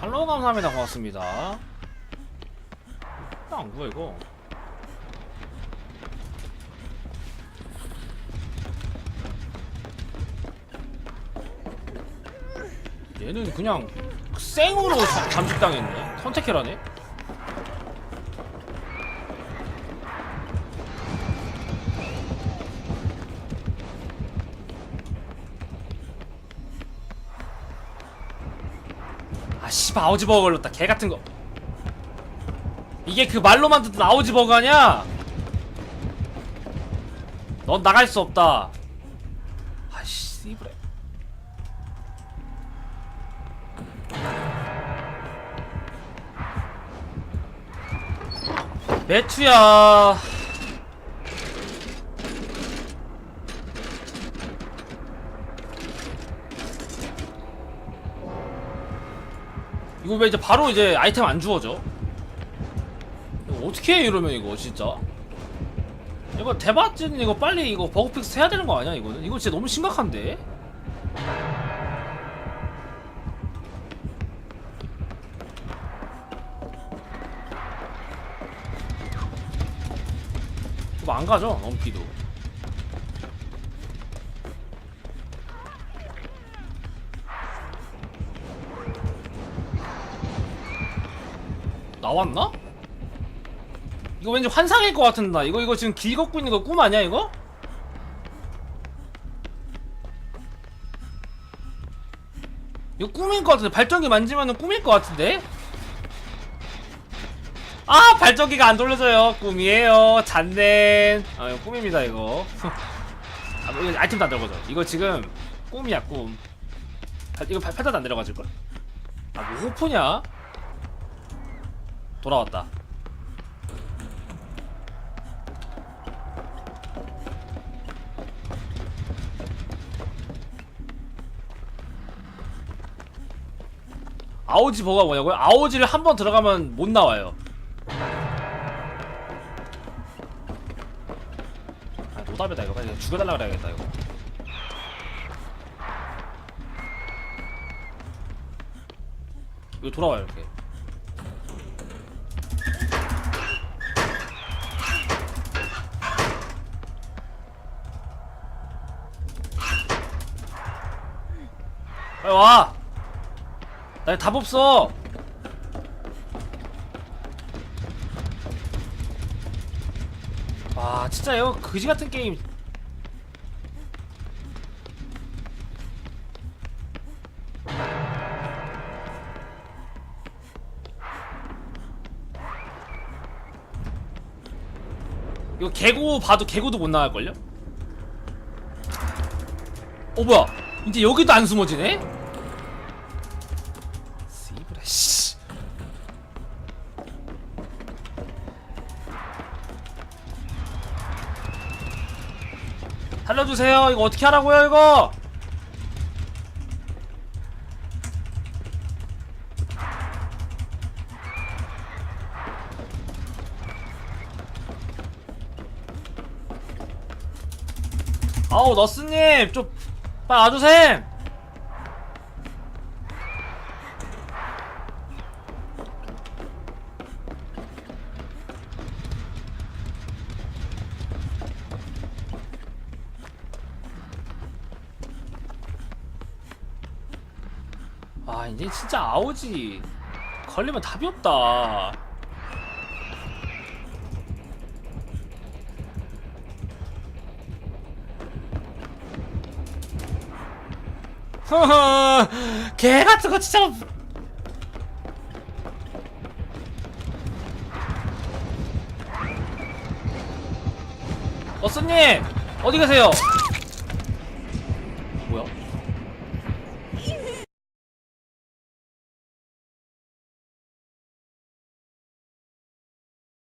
팔로우 감사합니다. 고맙습니다. 안 구해 이거. 얘는 그냥 생으로 잠- 잠식당했네. 선택해라네. 아 씨발 아우지버거 걸렸다. 개 같은 거. 이게 그 말로만 듣던 아우지버거 아냐? 넌 나갈 수 없다. 아씨 씨브레 매투야 이거 왜 이제 바로 이제 아이템 안 주워져? 어떻게 해 이러면 이거 진짜? 이거 대박진 이거 빨리 이거 버그 픽스 해야 되는 거 아니야 이거는? 이거 진짜 너무 심각한데? 이거 안 가죠 넘기도 나왔나? 이거 왠지 환상일 것 같은다. 이거 이거 지금 길 걷고 있는 거 꿈 아니야 이거? 이거 꿈일 것 같은데 발전기 만지면은 꿈일 것 같은데? 아 발전기가 안 돌려져요 꿈이에요 잔넨 아 이거 꿈입니다 이거 아, 뭐 이거 아이템도 안 들어가죠 이거 지금 꿈이야 꿈 아, 이거 팔- 팔다도 안 내려가질걸? 아뭐 호프냐? 돌아왔다. 아오지 버가 뭐냐고요? 아오지를 한 번 들어가면 못 나와요. 아 노답이다 이거 빨리 죽여달라 그래야겠다 이거. 이거 돌아와요 이렇게. 빨리 와! 나 답 없어! 와, 진짜 이거 그지 같은 게임. 이거 개고 봐도 개고도 못 나갈걸요? 어 뭐야 이제 여기도 안 숨어지네? 씨 살려주세요. 이거 어떻게 하라고요 이거? 아우 너스님 좀 빨리 와주셈 아 이제 진짜 아오지 걸리면 답이 없다 허허 개 같은 거 진짜 어스님 어디 가세요?